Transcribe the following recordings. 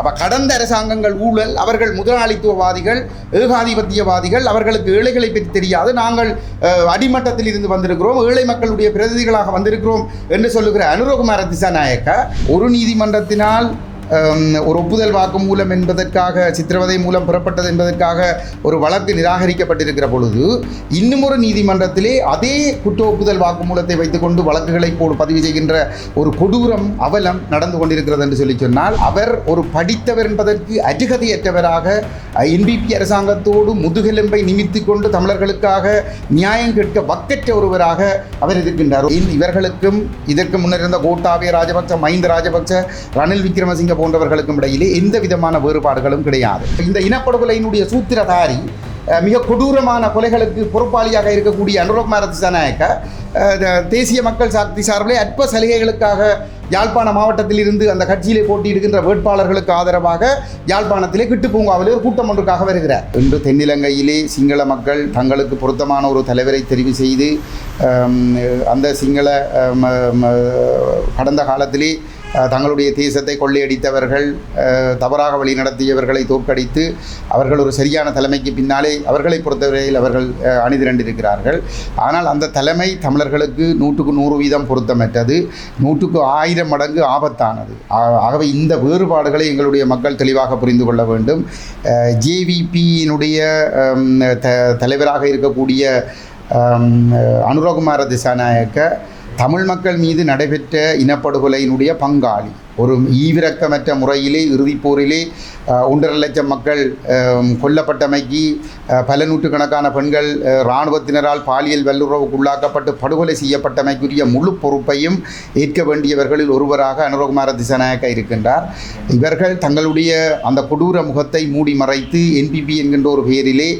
அப்போ கடந்த அரசாங்கங்கள் ஊழல் அவர்கள் முதலாளித்துவவாதிகள் ஏகாதிபத்தியவாதிகள் அவர்களுக்கு ஏழைகளை பற்றி தெரியாது. நாங்கள் அடிமட்டத்தில் இருந்து வந்திருக்கிறோம். ஏழை மக்களுடைய பிரதிநிதிகளாக வந்திருக்கிறோம் என்று சொல்லுகிற அனுரகுமார திசாநாயக்க ஒரு நீதிமன்றத்தினால் ஒரு ஒப்புதல் வாக்குமூலம் என்பதற்காக சித்திரவதை மூலம் பெறப்பட்டது என்பதற்காக ஒரு வழக்கு நிராகரிக்கப்பட்டிருக்கிற பொழுது இன்னும் ஒரு நீதிமன்றத்திலே அதே குற்ற ஒப்புதல் வாக்குமூலத்தை வைத்துக்கொண்டு வழக்குகளை போல் பதிவு செய்கின்ற ஒரு கொடூரம் அவலம் நடந்து கொண்டிருக்கிறது என்று சொல்லி சொன்னால் அவர் ஒரு படித்தவர் என்பதற்கு அருகதையற்றவராக என்பிபி அரசாங்கத்தோடு முதுகெலும்பை நிமித்து கொண்டு தமிழர்களுக்காக நியாயம் கேட்க வக்கற்ற ஒருவராக அவர் இருக்கின்றார். இவர்களுக்கும் இதற்கு முன்னர் இருந்த கோட்டாபய ராஜபக்ச மஹிந்த ராஜபக்ச ரணில் விக்ரமசிங்க போன்றவர்களுக்கும் இடையிலே எந்த விதமான வேறுபாடுகளும் கிடையாது. இந்த இனப்படுகொலையினுடைய சூத்திரதாரி மிக கொடூரமான கொலைகளுக்கு பொறுப்பாளியாக இருக்கக்கூடிய அனுரகுமார திசாநாயக்க தேசிய மக்கள் சக்தி சார்பிலே அற்ப சலுகைகளுக்காக யாழ்ப்பாண மாவட்டத்தில் இருந்து அந்த கட்சியிலே போட்டியிடுகின்ற வேட்பாளர்களுக்கு ஆதரவாக யாழ்ப்பாணத்திலே கிட்டுப்பூங்காவிலே ஒரு கூட்டம் ஒன்றுக்காக வருகிறார். இன்று தென்னிலங்கையிலே சிங்கள மக்கள் தங்களுக்கு பொருத்தமான ஒரு தலைவரை தெரிவு செய்து அந்த சிங்கள கடந்த காலத்திலே தங்களுடைய தேசத்தை கொள்ளையடித்தவர்கள் தவறாக வழி நடத்தியவர்களை தோற்கடித்து அவர்கள் ஒரு சரியான தலைமைக்கு பின்னாலே அவர்களை பொறுத்தவரையில் அவர்கள் அணிதிரண்டிருக்கிறார்கள். ஆனால் அந்த தலைமை தமிழர்களுக்கு நூற்றுக்கு நூறு வீதம் பொருத்தமற்றது. நூற்றுக்கு ஆயிரம் மடங்கு ஆபத்தானது. ஆகவே இந்த வேறுபாடுகளை எங்களுடைய மக்கள் தெளிவாக புரிந்து கொள்ள வேண்டும். ஜேவிபியினுடைய த தலைவராக இருக்கக்கூடிய அனுரகுமார திசாநாயக்க தமிழ் மக்கள் மீது நடைபெற்ற இனப்படுகொலையினுடைய பங்காளி. ஒரு ஈவிரக்கமற்ற முறையிலே இறுதிப்போரிலே ஒன்றரை லட்சம் மக்கள் கொல்லப்பட்டமைக்கு பல நூற்றுக்கணக்கான பெண்கள் இராணுவத்தினரால் பாலியல் வல்லுறவுக்கு உள்ளாக்கப்பட்டு படுகொலை செய்யப்பட்டமைக்குரிய முழு பொறுப்பையும் ஏற்க வேண்டியவர்களில் ஒருவராக அனுரகுமார திசநாயக்க இருக்கின்றார். இவர்கள் தங்களுடைய அந்த கொடூர முகத்தை மூடி மறைத்து என்பிபி என்கின்ற ஒரு பெயரிலே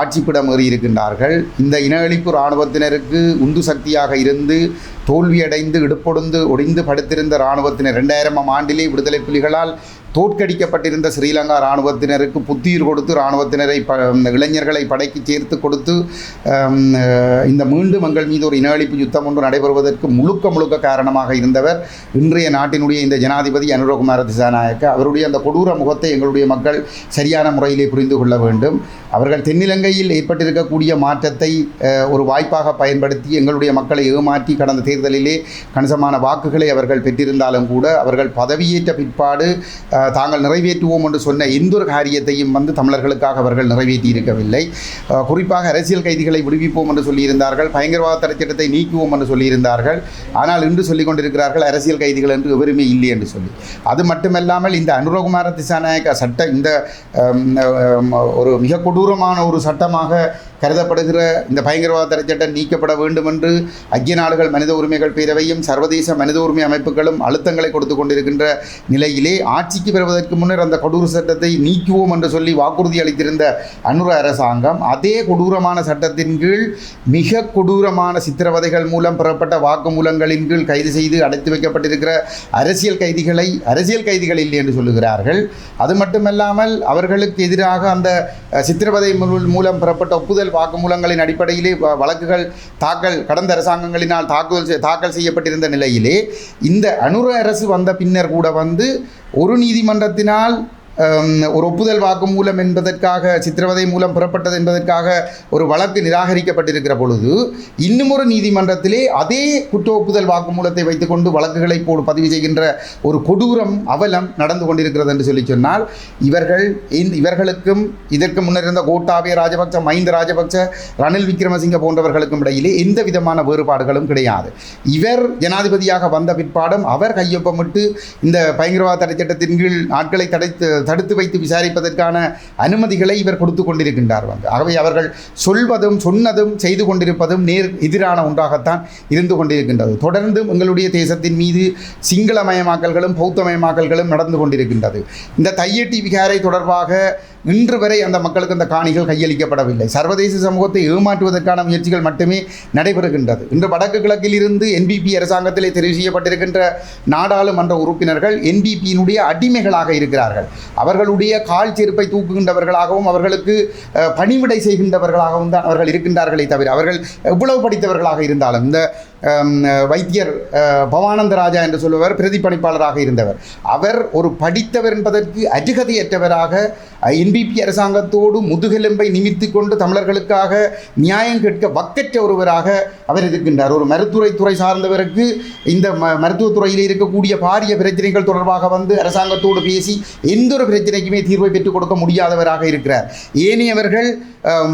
ஆட்சிப்பிடம் ஏறியிருக்கின்றார்கள் இந்த இன அழிப்பு இராணுவத்தினருக்கு உந்து சக்தியாக இருந்து தோல்வியடைந்து இடுப்பொடுந்து ஒடிந்து படுத்திருந்த இராணுவத்தினர் ரெண்டாயிரமாம் ஆண்டிலே விடுதலை புலிகளால் தோற்கடிக்கப்பட்டிருந்த ஸ்ரீலங்கா இராணுவத்தினருக்கு புத்துயிர் கொடுத்து இராணுவத்தினரை ப இளைஞர்களை படைக்கு சேர்த்து கொடுத்து இந்த மீண்டும் எங்கள் மீது ஒரு இன அழிப்பு யுத்தம் ஒன்று நடைபெறுவதற்கு முழுக்க முழுக்க காரணமாக இருந்தவர் இன்றைய நாட்டினுடைய இந்த ஜனாதிபதி அனுரகுமார திசாநாயக்க. அவருடைய அந்த கொடூர முகத்தை எங்களுடைய மக்கள் சரியான முறையிலே புரிந்து கொள்ள வேண்டும். அவர்கள் தென்னிலங்கையில் ஏற்பட்டிருக்கக்கூடிய மாற்றத்தை ஒரு வாய்ப்பாக பயன்படுத்தி எங்களுடைய மக்களை ஏமாற்றி கடந்த தேர்தலிலே கணிசமான வாக்குகளை அவர்கள் பெற்றிருந்தாலும் கூட அவர்கள் பதவியேற்ற பிற்பாடு தாங்கள் நிறைவேற்றுவோம் என்று சொன்ன எந்த ஒரு காரியத்தையும் வந்து தமிழர்களுக்காக அவர்கள் நிறைவேற்றி இருக்கவில்லை குறிப்பாக அரசியல் கைதிகளை விடுவிப்போம் என்று சொல்லியிருந்தார்கள். பயங்கரவாத தடை நீக்குவோம் என்று சொல்லியிருந்தார்கள். ஆனால் இன்று சொல்லிக் கொண்டிருக்கிறார்கள் அரசியல் கைதிகள் என்று எவருமே இல்லை என்று சொல்லி. அது மட்டுமல்லாமல் இந்த அனுரகுமார திசாநாயக்க சட்ட இந்த ஒரு மிக கொடூரமான ஒரு சட்டமாக கருதப்படுகிற இந்த பயங்கரவாத தடை சட்டம் நீக்கப்பட வேண்டும் என்று ஐக்கிய நாடுகள் மனித உரிமைகள் பேரவையும் சர்வதேச மனித உரிமை அமைப்புகளும் அழுத்தங்களை கொடுத்து கொண்டிருக்கின்ற நிலையிலே ஆட்சிக்கு வருவதற்கு முன்னர் அந்த கொடூர சட்டத்தை நீக்குவோம் என்று சொல்லி வாக்குறுதி அளித்திருந்த அனுர அரசாங்கம் அதே கொடூரமான சட்டத்தின் கீழ் மிக கொடூரமான சித்திரவதைகள் மூலம் பெறப்பட்ட வாக்குமூலங்களின் கீழ் கைது செய்து அடைத்து வைக்கப்பட்டிருக்கிற அரசியல் கைதிகளை அரசியல் கைதிகள் இல்லை என்று சொல்லுகிறார்கள். அது மட்டுமல்லாமல் அவர்களுக்கு எதிராக அந்த சித்திரவதை மூலம் பெறப்பட்ட ஒப்புதல் வாக்குமூலங்களின் அடிப்படையிலே வழக்குகள் தாக்கல் கடந்த அரசாங்கங்களினால் தாக்குதல் தாக்கல் செய்யப்பட்டிருந்த நிலையிலே இந்த அனுர அரசு வந்த பின்னர் கூட வந்து ஒரு நீதிமன்றத்தினால் ஒரு ஒப்புதல் வாக்குமூலம் என்பதற்காக சித்திரவதை மூலம் பெறப்பட்டது என்பதற்காக ஒரு வழக்கு நிராகரிக்கப்பட்டிருக்கிற பொழுது இன்னும் ஒரு நீதிமன்றத்திலே அதே குற்ற ஒப்புதல் வாக்குமூலத்தை வைத்துக்கொண்டு வழக்குகளை போடு பதிவு செய்கின்ற ஒரு கொடூரம் அவலம் நடந்து கொண்டிருக்கிறது என்று சொல்லி சொன்னால் இவர்கள் இவர்களுக்கும் இதற்கு முன்னர் இருந்த கோட்டாபய ராஜபக்ச மஹிந்த ராஜபக்ச ரணில் விக்ரமசிங்க போன்றவர்களுக்கும் இடையிலே எந்த விதமான வேறுபாடுகளும் கிடையாது. இவர் ஜனாதிபதியாக வந்த பிற்பாடும் அவர் கையொப்பமிட்டு இந்த பயங்கரவாத தடை சட்டத்தின் கீழ் நாட்களை தடைத்து தடுத்து வைத்து விசாரிப்பதற்கான அனுமதிகளை இவர் கொடுத்து கொண்டிருக்கின்றார் வந்து. ஆகவே அவர்கள் சொல்வதும் சொன்னதும் செய்து கொண்டிருப்பதும் நேர் எதிரான ஒன்றாகத்தான் இருந்து கொண்டிருக்கின்றது. தொடர்ந்தும் எங்களுடைய தேசத்தின் மீது சிங்களமயமாக்கல்களும் பௌத்தமயமாக்கல்களும் நடந்து கொண்டிருக்கின்றது. இந்த தையட்டி விகாரை தொடர்பாக இன்று வரை அந்த மக்களுக்கு அந்த காணிகள் கையளிக்கப்படவில்லை. சர்வதேச சமூகத்தை ஏமாற்றுவதற்கான முயற்சிகள் மட்டுமே நடைபெறுகின்றது. இன்று வடக்கு கிழக்கில் இருந்து என்பிபி அரசாங்கத்திலே தெரிவு செய்யப்பட்டிருக்கின்ற நாடாளுமன்ற உறுப்பினர்கள் என்பிபியினுடைய அடிமைகளாக இருக்கிறார்கள். அவர்களுடைய கால் செருப்பை தூக்குகின்றவர்களாகவும் அவர்களுக்கு பணிவிடை செய்கின்றவர்களாகவும் தான் அவர்கள் இருக்கின்றார்களே தவிர அவர்கள் எவ்வளவு படித்தவர்களாக இருந்தாலும் இந்த வைத்தியர் பவானந்த ராஜா என்று சொல்லுவார் பிரதிப்பணிப்பாளராக இருந்தவர். அவர் ஒரு படித்தவர் என்பதற்கு அருகதையற்றவராக என்பிபி அரசாங்கத்தோடு முதுகெலும்பை நிமித்து கொண்டு தமிழர்களுக்காக நியாயம் கேட்க வக்கற்ற ஒருவராக அவர் இருக்கின்றார். ஒரு மருத்துவரை துறை சார்ந்தவருக்கு இந்த ம மருத்துவத்துறையில் இருக்கக்கூடிய பாரிய பிரச்சனைகள் தொடர்பாக வந்து அரசாங்கத்தோடு பேசி எந்த ஒரு பிரச்சனைக்குமே தீர்வை பெற்றுக் கொடுக்க முடியாதவராக இருக்கிறார். ஏனையவர்கள்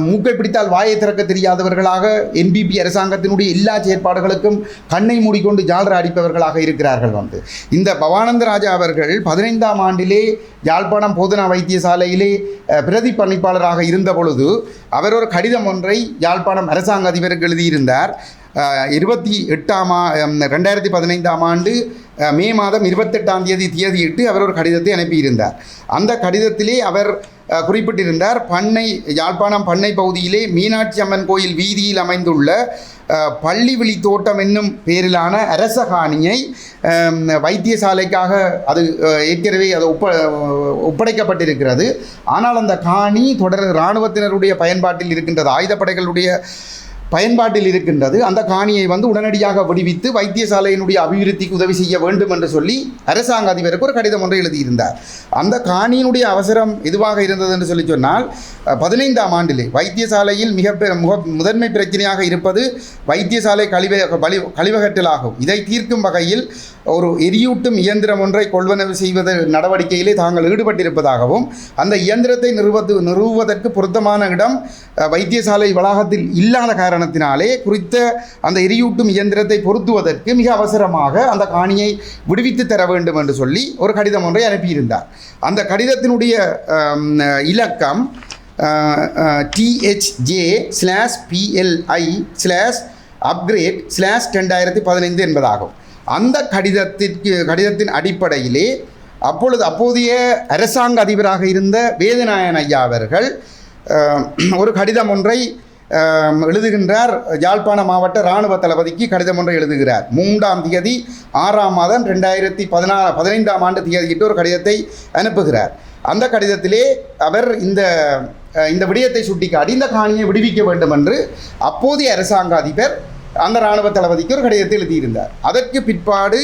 மூக்கை பிடித்தால் வாயை திறக்க தெரியாதவர்களாக என்பிபி அரசாங்கத்தினுடைய எல்லா செயற்பாடுகளும் அவர்களுக்கும் கண்ணை மூடிக்கொண்டு ஜாலர் அடிப்பவர்களாக இருக்கிறார்கள் வந்து. இந்த பவானந்த ராஜா அவர்கள் பதினைந்தாம் ஆண்டிலே யாழ்ப்பாணம் போதனா வைத்தியசாலையிலே பிரதி பணிப்பாளராக இருந்த பொழுது அவர் ஒரு கடிதம் ஒன்றை யாழ்ப்பாணம் அரசாங்க அதிபருக்கு எழுதியிருந்தார். இருபத்தி எட்டாம் ஆ ரெண்டாயிரத்தி பதினைந்தாம் ஆண்டு மே மாதம் இருபத்தெட்டாம் தேதி தேதியிட்டு அவர் ஒரு கடிதத்தை அனுப்பியிருந்தார். அந்த கடிதத்திலே அவர் குறிப்பிட்டிருந்தார் பண்ணை யாழ்ப்பாணம் பண்ணை பகுதியிலே மீனாட்சி அம்மன் கோயில் வீதியில் அமைந்துள்ள பள்ளி பள்ளிவிழி தோட்டம் என்னும் பேரிலான அரச காணியை வைத்தியசாலைக்காக அது ஏற்கனவே அது ஒப்ப ஒப்படைக்கப்பட்டிருக்கிறது. ஆனால் அந்த காணி தொடர் இராணுவத்தினருடைய பயன்பாட்டில் இருக்கின்றது. ஆயுதப்படைகளுடைய பயன்பாட்டில் இருக்கின்றது. அந்த காணியை வந்து உடனடியாக விடுவித்து வைத்தியசாலையினுடைய அபிவிருத்திக்கு உதவி செய்ய வேண்டும் என்று சொல்லி அரசாங்க அதிபருக்கு ஒரு கடிதம் ஒன்றை எழுதியிருந்தார். அந்த காணியினுடைய அவசரம் எதுவாக இருந்தது என்று சொல்லி சொன்னால் பதினைந்தாம் ஆண்டிலே வைத்தியசாலையில் மிக முக முதன்மை பிரச்சனையாக இருப்பது வைத்தியசாலை கழிவ கழி கழிவகற்றலாகும். இதை தீர்க்கும் வகையில் ஒரு எரியூட்டும் இயந்திரம் ஒன்றை கொள்வனவு செய்வது நடவடிக்கையிலே தாங்கள் ஈடுபட்டிருப்பதாகவும் அந்த இயந்திரத்தை நிறுவது நிறுவுவதற்கு பொருத்தமான இடம் வைத்தியசாலை வளாகத்தில் இல்லாத காரணம் காரணத்தினாலே குறித்த அந்த எரியூட்டும் இயந்திரத்தை பொருத்துவதற்கு மிக அவசரமாக அந்த காணியை விடுவித்து தர வேண்டும் என்று சொல்லி ஒரு கடிதம் ஒன்றை அனுப்பியிருந்தார். அந்த கடிதத்தினுடைய இலக்கம் DHJ slash PLI slash upgrade slash ரெண்டாயிரத்தி பதினைந்து என்பதாகும். அந்த கடிதத்திற்கு கடிதத்தின் அடிப்படையிலே அப்பொழுது அப்போதைய அரசாங்க அதிபராக இருந்த வேதநாயன் ஐயா அவர்கள் ஒரு கடிதம் ஒன்றை எழுதுகின்றார் யாழ்ப்பாண மாவட்ட இராணுவ தளபதிக்கு கடிதம் ஒன்றை எழுதுகிறார். மூன்றாம் தேதி ஆறாம் மாதம் ரெண்டாயிரத்தி பதினா பதினைந்தாம் ஆண்டு தேதியிட்டு ஒரு கடிதத்தை அனுப்புகிறார். அந்த கடிதத்திலே அவர் இந்த இந்த விடயத்தை சுட்டிக்காட்டி இந்த காணியை விடுவிக்க வேண்டும் என்று அப்போதைய அரசாங்க அதிபர் அந்த இராணுவ தளபதிக்கு ஒரு கடிதத்தை எழுதியிருந்தார். அதற்கு பிற்பாடு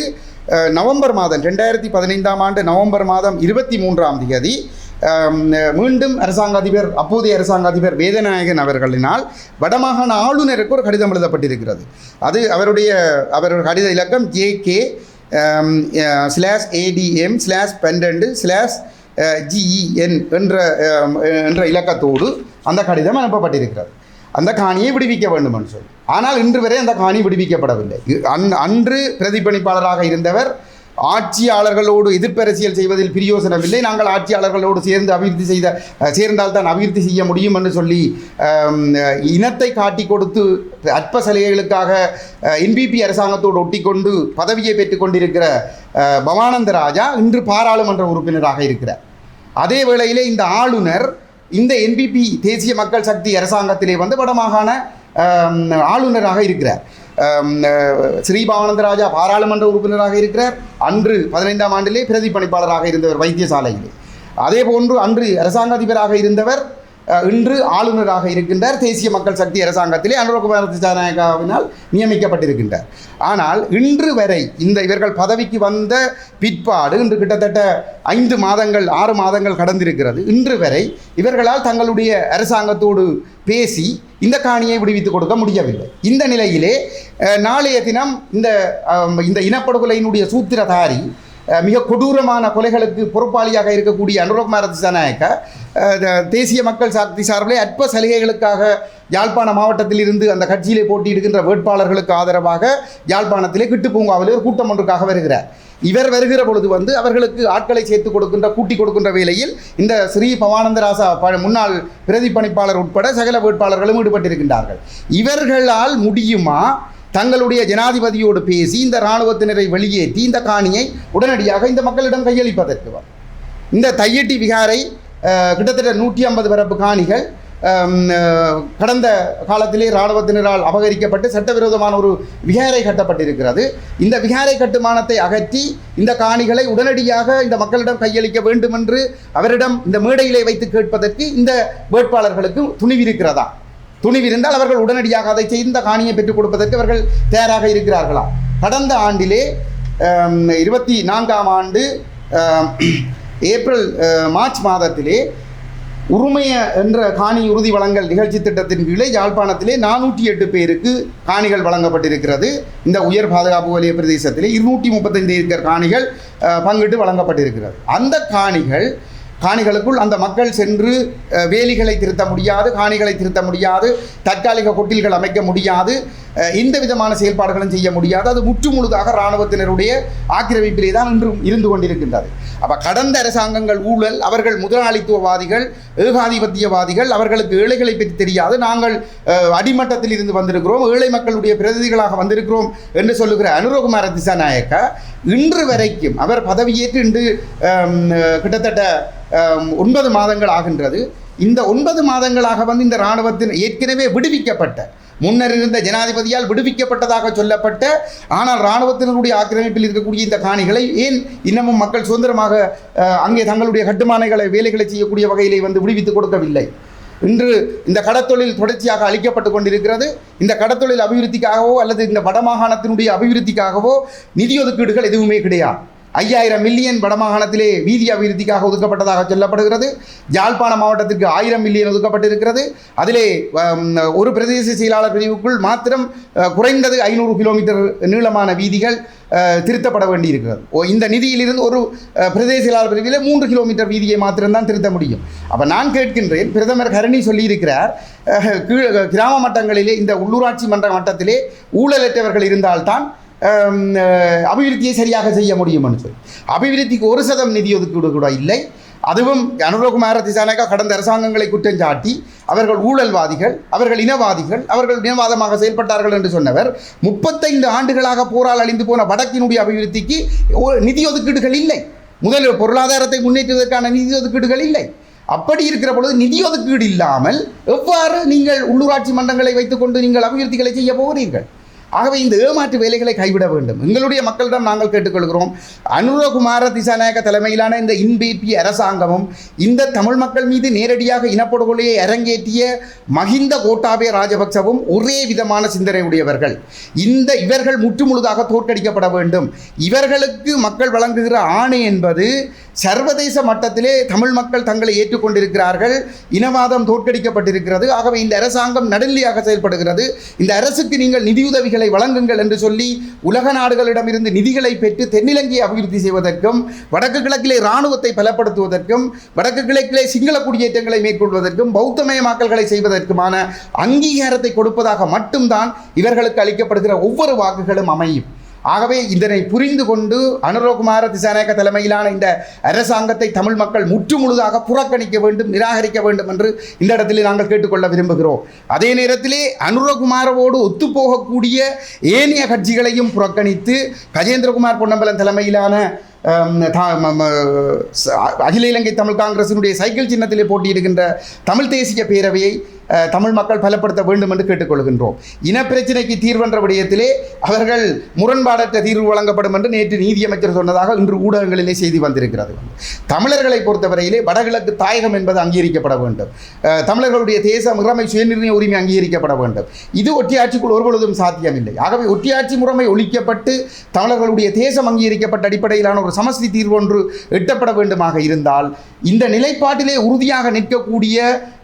நவம்பர் மாதம் ரெண்டாயிரத்தி பதினைந்தாம் ஆண்டு நவம்பர் மாதம் இருபத்தி மூன்றாம் தேதி மீண்டும் அரசாங்க அதிபர் அப்போதைய அரசாங்க அதிபர் வேதநாயகன் அவர்களினால் வடமாகாண ஆளுநருக்கு ஒரு கடிதம் எழுதப்பட்டிருக்கிறது. அது அவருடைய அவருடைய கடித இலக்கம் J K slash ATM slash பன்னெண்டு ஸ்லாஷ் ஜிஇஎன் என்ற என்ற இலக்கத்தோடு அந்த கடிதம் அனுப்பப்பட்டிருக்கிறது. அந்த காணியை விடுவிக்க வேண்டும் என்று சொல்லி. ஆனால் இன்று வரை அந்த காணி விடுவிக்கப்படவில்லை. அன் அன்று பிரதிபலிப்பாளராக இருந்தவர் ஆட்சியாளர்களோடு எதிர்ப்பரசியல் செய்வதில் பிரியோசனமில்லை. நாங்கள் ஆட்சியாளர்களோடு சேர்ந்து அபிவிருத்தி செய்த சேர்ந்தால் சேர்ந்தால்தான் அபிவிருத்தி செய்ய முடியும் என்று சொல்லி இனத்தை காட்டி கொடுத்து அற்ப சலுகைகளுக்காக என்பிபி அரசாங்கத்தோடு ஒட்டிக்கொண்டு பதவியை பெற்றுக்கொண்டிருக்கிற பவானந்த ராஜா இன்று பாராளுமன்ற உறுப்பினராக இருக்கிறார். அதே வேளையிலே இந்த ஆளுநர் இந்த என்பிபி தேசிய மக்கள் சக்தி அரசாங்கத்திலே வந்து வடமாகாண ஆளுநராக இருக்கிறார். ஆம், ராஜா பாராளுமன்ற உறுப்பினராக இருக்கிறார் அன்று பதினைந்தாம் ஆண்டிலே பிரதிப்பணிப்பாளராக இருந்தவர் வைத்தியசாலையிலே. அதே போன்று அன்று அரசாங்க அதிபராக இருந்தவர் இன்று ஆளுநராக இருக்கின்றார் தேசிய மக்கள் சக்தி அரசாங்கத்திலே அனுரகுமார் திசாநாயகாவினால் நியமிக்கப்பட்டிருக்கின்றார். ஆனால் இன்று வரை இந்த இவர்கள் பதவிக்கு வந்த பிற்பாடு இன்று கிட்டத்தட்ட ஐந்து மாதங்கள் ஆறு மாதங்கள் கடந்திருக்கிறது. இன்று வரை இவர்களால் தங்களுடைய அரசாங்கத்தோடு பேசி இந்த காணியை விடுவித்துக் கொடுக்க முடியவில்லை. இந்த நிலையிலே நாளைய தினம் இந்த இந்த இனப்படுகொலையினுடைய சூத்திரதாரி மிக கொடூரமான கொலைகளுக்கு பொறுப்பாளியாக இருக்கக்கூடிய அனுரகுமார திசாநாயக்க தேசிய மக்கள் சக்தி சார்பிலே அற்ப சலுகைகளுக்காக யாழ்ப்பாண மாவட்டத்தில் இருந்து அந்த கட்சியிலே போட்டியிடுகின்ற வேட்பாளர்களுக்கு ஆதரவாக யாழ்ப்பாணத்திலே கிட்டு பூங்காவிலே ஒரு கூட்டம் ஒன்றுக்காக வருகிறார். இவர் வருகிற பொழுது வந்து அவர்களுக்கு ஆட்களை சேர்த்து கொடுக்கின்ற கூட்டி கொடுக்கின்ற வேளையில் இந்த ஸ்ரீ பவானந்தராசா ப- முன்னாள் பிரதிப்பணிப்பாளர் உட்பட சகல வேட்பாளர்களும் ஈடுபட்டிருக்கின்றார்கள். இவர்களால் முடியுமா தங்களுடைய ஜனாதிபதியோடு பேசி இந்த இராணுவத்தினரை வெளியே தீந்த காணியை உடனடியாக இந்த மக்களிடம் கையளிப்பதற்கு இந்த தையட்டி விகாரை கிட்டத்தட்ட நூற்றி ஐம்பது பரப்பு காணிகள் கடந்த காலத்திலே இராணுவத்தினரால் அபகரிக்கப்பட்டு சட்டவிரோதமான ஒரு விகாரை கட்டப்பட்டிருக்கிறது. இந்த விகாரை கட்டுமானத்தை அகற்றி இந்த காணிகளை உடனடியாக இந்த மக்களிடம் கையளிக்க வேண்டும் என்று அவரிடம் இந்த மேடையிலே வைத்து கேட்பதற்கு இந்த வேட்பாளர்களுக்கு துணிவிருக்கிறதா? துணிவிருந்தால் அவர்கள் உடனடியாக அதை செய்து இந்த காணியை பெற்றுக் கொடுப்பதற்கு அவர்கள் தயாராக இருக்கிறார்களா? கடந்த ஆண்டிலே இருபத்தி நான்காம் ஆண்டு ஏப்ரல் மார்ச் மாதத்திலே உரிமைய என்ற காணி உறுதி வழங்கல் நிகழ்ச்சி திட்டத்தின் கீழே யாழ்ப்பாணத்திலே நானூற்றி எட்டு பேருக்கு காணிகள் வழங்கப்பட்டிருக்கிறது. இந்த உயர் பாதுகாப்பு வலய பிரதேசத்திலே இருநூற்றி முப்பத்தைந்து இருக்கிற காணிகள் பங்கிட்டு வழங்கப்பட்டிருக்கிறது. அந்த காணிகள் காணிகளுக்குள் அந்த மக்கள் சென்று வேலிகளை திருத்த முடியாது காணிகளை திருத்த முடியாது தற்காலிக கொட்டில்கள் அமைக்க முடியாது. எந்த விதமான செயல்பாடுகளும் செய்ய முடியாது. அது முற்று முழுதாக இராணுவத்தினருடைய ஆக்கிரமிப்பிலே தான் இன்றும் இருந்து கொண்டிருக்கின்றது. அப்போ கடந்த அரசாங்கங்கள் ஊழல் அவர்கள் முதலாளித்துவவாதிகள் ஏகாதிபத்தியவாதிகள் அவர்களுக்கு ஏழைகளை பற்றி தெரியாது. நாங்கள் அடிமட்டத்தில் இருந்து வந்திருக்கிறோம் ஏழை மக்களுடைய பிரதிநிதிகளாக வந்திருக்கிறோம் என்று சொல்லுகிற அனுரகுமார திசாநாயக்கா இன்று வரைக்கும் அவர் பதவியேற்று இன்று கிட்டத்தட்ட ஒன்பது மாதங்கள் ஆகின்றது. இந்த ஒன்பது மாதங்களாக வந்து இந்த இராணுவத்தின் ஏற்கனவே விடுவிக்கப்பட்ட முன்னர் இருந்த ஜனாதிபதியால் விடுவிக்கப்பட்டதாக சொல்லப்பட்ட ஆனால் இராணுவத்தினருடைய ஆக்கிரமிப்பில் இருக்கக்கூடிய இந்த காணிகளை ஏன் இன்னமும் மக்கள் சுதந்திரமாக அங்கே தங்களுடைய கட்டுமானங்களை வேலைகளை செய்யக்கூடிய வகையிலே வந்து விடுவித்துக் கொடுக்கவில்லை? இன்று இந்த கடத்தொழில் தொடர்ச்சியாக அளிக்கப்பட்டு கொண்டிருக்கிறது. இந்த கடத்தொழில் அபிவிருத்திக்காகவோ அல்லது இந்த வடமாகாணத்தினுடைய அபிவிருத்திக்காகவோ நிதி ஒதுக்கீடுகள் எதுவுமே கிடையாது. ஐயாயிரம் மில்லியன் வடமாகாணத்திலே வீதி அபிவிருத்திக்காக ஒதுக்கப்பட்டதாக சொல்லப்படுகிறது. யாழ்ப்பாண மாவட்டத்திற்கு ஆயிரம் மில்லியன் ஒதுக்கப்பட்டிருக்கிறது. அதிலே ஒரு பிரதேச செயலாளர் பிரிவுக்குள் மாத்திரம் குறைந்தது ஐநூறு கிலோமீட்டர் நீளமான வீதிகள் திருத்தப்பட வேண்டியிருக்கிறது. ஓ இந்த நிதியிலிருந்து ஒரு பிரதேச செயலாளர் பிரிவிலே மூன்று கிலோமீட்டர் வீதியை மாத்திரம்தான் திருத்த முடியும். அப்போ நான் கேட்கின்றேன் பிரதமர் கரணி சொல்லியிருக்கிறார் கீழ் கிராம மட்டங்களிலே இந்த உள்ளூராட்சி மன்ற மட்டத்திலே ஊழலற்றவர்கள் இருந்தால்தான் அபிவிருத்தியை சரியாக செய்ய முடியும் என்று. சொல்லி அபிவிருத்திக்கு ஒரு சதம் நிதி ஒதுக்கீடு கூட இல்லை. அதுவும் அனுரகுமார திசானகா கடந்த அரசாங்கங்களை குற்றம் சாட்டி அவர்கள் ஊழல்வாதிகள் அவர்கள் இனவாதிகள் அவர்கள் இனவாதமாக செயல்பட்டார்கள் என்று சொன்னவர் முப்பத்தைந்து ஆண்டுகளாக போரால் அழிந்து போன வடக்கினுடைய அபிவிருத்திக்கு நிதி ஒதுக்கீடுகள் இல்லை. முதல் பொருளாதாரத்தை முன்னேற்றுவதற்கான நிதி ஒதுக்கீடுகள் இல்லை. அப்படி இருக்கிற பொழுது நிதி ஒதுக்கீடு இல்லாமல் எவ்வாறு நீங்கள் உள்ளூராட்சி மன்றங்களை வைத்துக்கொண்டு நீங்கள் அபிவிருத்திகளை செய்ய போகிறீர்கள்? ஆகவே இந்த ஏமாற்று வேலைகளை கைவிட வேண்டும். எங்களுடைய மக்களிடம் நாங்கள் கேட்டுக்கொள்கிறோம். அனுரகுமார திசாநாயக தலைமையிலான இந்த இன்பிபி அரசாங்கமும் இந்த தமிழ் மக்கள் மீது நேரடியாக இனப்படுகொலையை அரங்கேற்றிய மஹிந்த கோட்டாபே ராஜபக்சவும் ஒரே விதமான சிந்தனை உடையவர்கள் இந்த இவர்கள் முற்றுமுழுதாக தோற்கடிக்கப்பட வேண்டும். இவர்களுக்கு மக்கள் வழங்குகிற ஆணை என்பது சர்வதேச மட்டத்திலே தமிழ் மக்கள் தங்களை ஏற்றுக்கொண்டிருக்கிறார்கள். இனவாதம் தோற்கடிக்கப்பட்டிருக்கிறது. ஆகவே இந்த அரசாங்கம் நடுநிலையாக செயல்படுகிறது. இந்த அரசுக்கு நீங்கள் நிதியுதவிகள் வழங்குங்கள் என்று சொல்லி உலக நாடுகளிடமிருந்து நிதிகளை பெற்று தென்னிலங்கையை அபிவிருத்தி செய்வதற்கும் வடக்கு கிழக்கிலே இராணுவத்தை பலப்படுத்துவதற்கும் வடக்கு கிழக்கிலே சிங்கள குடியேற்றங்களை மேற்கொள்வதற்கும் பௌத்தமயமாக்கல்களை செய்வதற்குமான அங்கீகாரத்தை கொடுப்பதாக மட்டும்தான் இவர்களுக்கு அளிக்கப்படுகிற ஒவ்வொரு வாக்குகளும் அமையும். ஆகவே இதனை புரிந்து கொண்டு அனுரகுமார திசாநாயக்க தலைமையிலான இந்த அரசாங்கத்தை தமிழ் மக்கள் முற்றுமுழுதாக புறக்கணிக்க வேண்டும் நிராகரிக்க வேண்டும் என்று இந்த இடத்திலே நாங்கள் கேட்டுக்கொள்ள விரும்புகிறோம். அதே நேரத்திலே அனுரகுமாரவோடு ஒத்துப்போகக்கூடிய ஏனைய கட்சிகளையும் புறக்கணித்து கஜேந்திரகுமார் பொன்னம்பலம் தலைமையிலான தா- அகில இலங்கை தமிழ் காங்கிரசினுடைய சைக்கிள் சின்னத்திலே போட்டியிடுகின்ற தமிழ் தேசிய பேரவையை தமிழ் மக்கள் பலப்படுத்த வேண்டும் என்று கேட்டுக்கொள்கின்றோம். இனப்பிரச்சினைக்கு தீர்வென்ற விடயத்திலே அவர்கள் முரண்பாடற்ற தீர்வு வழங்கப்படும் என்று நேற்று நீதியமைச்சர் சொன்னதாக இன்று ஊடகங்களிலே செய்தி வந்திருக்கிறது. தமிழர்களை பொறுத்தவரையிலே வடகிழக்கு தாயகம் என்பது அங்கீகரிக்கப்பட வேண்டும். தமிழர்களுடைய தேச முறைமை சுயநிர்ணய உரிமை அங்கீகரிக்கப்பட வேண்டும். இது ஒற்றையாட்சிக்குள் ஒருபொழுதும் சாத்தியமில்லை. ஆகவே ஒற்றையாட்சி முறைமை ஒழிக்கப்பட்டு தமிழர்களுடைய தேசம் அங்கீகரிக்கப்பட்ட அடிப்படையிலான ஒரு சமஸ்தி தீர்வு ஒன்று எட்டப்பட வேண்டுமாக இருந்தால் இந்த நிலைப்பாட்டிலே உறுதியாக நிற்கக்கூடிய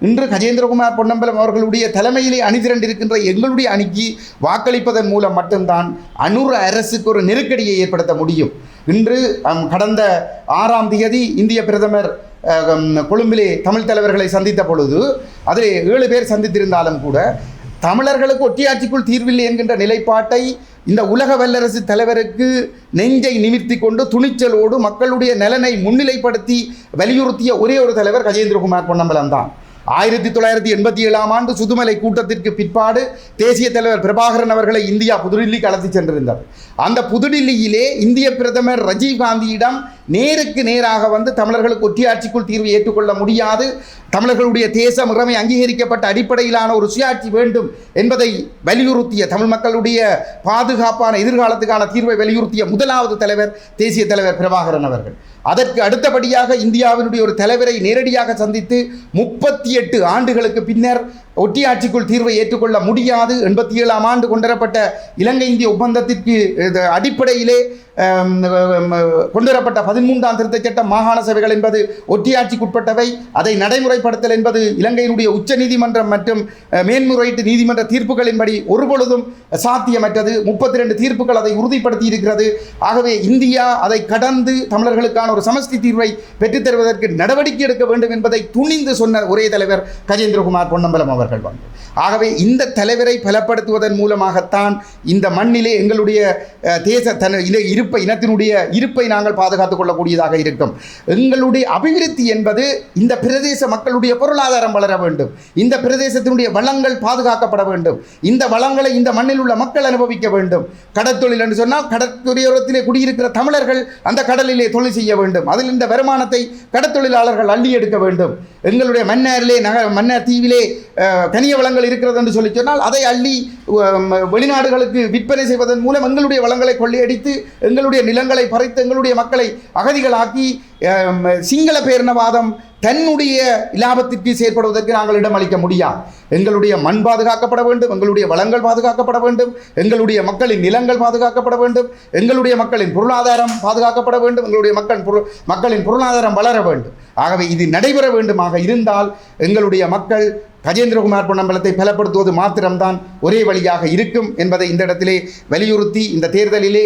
இன்று கஜேந்திரகுமார் பொன்னம்பலம் அவர்களுடைய தலைமையிலே அணிதிரண்டிருக்கின்ற எங்களுடைய அணிக்கு வாக்களிப்பதன் மூலம் மட்டும்தான் அனுர அரசுக்கு ஒரு நெருக்கடியை ஏற்படுத்த முடியும். இன்று கடந்த ஆறாம் தேதி இந்திய பிரதமர் கொழும்பிலே தமிழ் தலைவர்களை சந்தித்த பொழுது அதில் ஏழு பேர் சந்தித்திருந்தாலும் கூட தமிழர்களுக்கு ஒட்டியாட்சிக்குள் தீர்வில்லை என்கின்ற நிலைப்பாட்டை இந்த உலக வல்லரசு தலைவருக்கு நெஞ்சை நிமித்தி கொண்டு துணிச்சலோடு மக்களுடைய நலனை முன்னிலைப்படுத்தி வலியுறுத்திய ஒரே ஒரு தலைவர் கஜேந்திரகுமார் பொன்னம்பலம் தான். ஆயிரத்தி தொள்ளாயிரத்தி எண்பத்தி ஏழாம் ஆண்டு சுதுமலை கூட்டத்திற்கு பிற்பாடு தேசிய தலைவர் பிரபாகரன் அவர்களை இந்தியா புதுடில்லிக்கு அழைத்து சென்றிருந்தார். அந்த புதுடில்லியிலே இந்திய பிரதமர் ரஜீவ் காந்தியிடம் நேருக்கு நேராக வந்து தமிழர்களுக்கு ஒற்றியாட்சிக்குள் தீர்வு ஏற்றுக்கொள்ள முடியாது. தமிழர்களுடைய தேசம் இறமை அங்கீகரிக்கப்பட்ட அடிப்படையிலான ஒரு சுயாட்சி வேண்டும் என்பதை வலியுறுத்திய தமிழ் மக்களுடைய பாதுகாப்பான எதிர்காலத்துக்கான தீர்வை வலியுறுத்திய முதலாவது தலைவர் தேசிய தலைவர் பிரபாகரன் அவர்கள். அதற்கு அடுத்தபடியாக இந்தியாவினுடைய ஒரு தலைவரை நேரடியாக சந்தித்து முப்பத்தி எட்டு ஆண்டுகளுக்கு பின்னர் ஒட்டியாட்சிக்குள் தீர்வை ஏற்றுக்கொள்ள முடியாது. எண்பத்தி ஏழாம் ஆண்டு கொண்டுவரப்பட்ட இலங்கை இந்திய ஒப்பந்தத்திற்கு இது அடிப்படையிலே கொண்டுவரப்பட்ட பதிமூன்றாம் திருத்தச் சட்டம் மாகாண சபைகள் என்பது ஒட்டியாட்சிக்குட்பட்டவை. அதை நடைமுறைப்படுத்தல் என்பது இலங்கையினுடைய உச்ச நீதிமன்றம் மற்றும் மேன்முறையீட்டு நீதிமன்ற தீர்ப்புகளின்படி ஒருபொழுதும் சாத்தியமற்றது. முப்பத்தி ரெண்டு தீர்ப்புகள் அதை உறுதிப்படுத்தி இருக்கிறது ஆகவே இந்தியா அதை கடந்து தமிழர்களுக்கான ஒரு சமஸ்தி தீர்வை பெற்றுத்தருவதற்கு நடவடிக்கை எடுக்க வேண்டும் என்பதை துணிந்து சொன்ன ஒரே தலைவர் கஜேந்திரகுமார் பொன்னம்பலம் அவர்கள் வந்து ஆகவே இந்த தலைவரை பலப்படுத்துவதன் மூலமாகத்தான் இந்த மண்ணிலே எங்களுடைய தேச தன இன இருப்பை இனத்தினுடைய இருப்பை நாங்கள் பாதுகாத்துக் கொள்ளக்கூடியதாக இருக்கும். எங்களுடைய அபிவிருத்தி என்பது இந்த பிரதேச மக்களுடைய பொருளாதாரம் வளர வேண்டும். இந்த பிரதேசத்தினுடைய வளங்கள் பாதுகாக்கப்பட வேண்டும். இந்த வளங்களை இந்த மண்ணில் உள்ள மக்கள் அனுபவிக்க வேண்டும். கடற்தொழில் என்று சொன்னால் கடற்துறையோரத்திலே குடியிருக்கிற தமிழர்கள் அந்த கடலிலே தொழில் செய்ய வேண்டும். அதில் இந்த வருமானத்தை கடற்தொழிலாளர்கள் அள்ளி எடுக்க வேண்டும். எங்களுடைய மன்னாரிலே நக மன்னார் தீவிலே கனிய வளங்கள் இருக்கிறது என்று சொல்லி சொன்னால் அதை அள்ளி வெளிநாடுகளுக்கு விற்பனை செய்வதன் மூலம் எங்களுடைய வளங்களை கொள்ளையடித்து எங்களுடைய நிலங்களை பறித்து எங்களுடைய மக்களை அகதிகளாக்கி சிங்கள பேரினவாதம் தன்னுடைய இலாபத்திற்கு செயற்படுவதற்கு நாங்கள் இடமளிக்க முடியாது. எங்களுடைய மண் பாதுகாக்கப்பட வேண்டும் எங்களுடைய வளங்கள் பாதுகாக்கப்பட வேண்டும் எங்களுடைய மக்களின் நிலங்கள் பாதுகாக்கப்பட வேண்டும் எங்களுடைய மக்களின் பொருளாதாரம் பாதுகாக்கப்பட வேண்டும் எங்களுடைய மக்கள் பொரு மக்களின் பொருளாதாரம் வளர வேண்டும். ஆகவே இது நடைபெற வேண்டுமாக இருந்தால் எங்களுடைய மக்கள் கஜேந்திரகுமார் பொன்னம்பலத்தை பலப்படுத்துவது மாத்திரம்தான் ஒரே வழியாக இருக்கும் என்பதை இந்த இடத்திலே வலியுறுத்தி இந்த தேர்தலிலே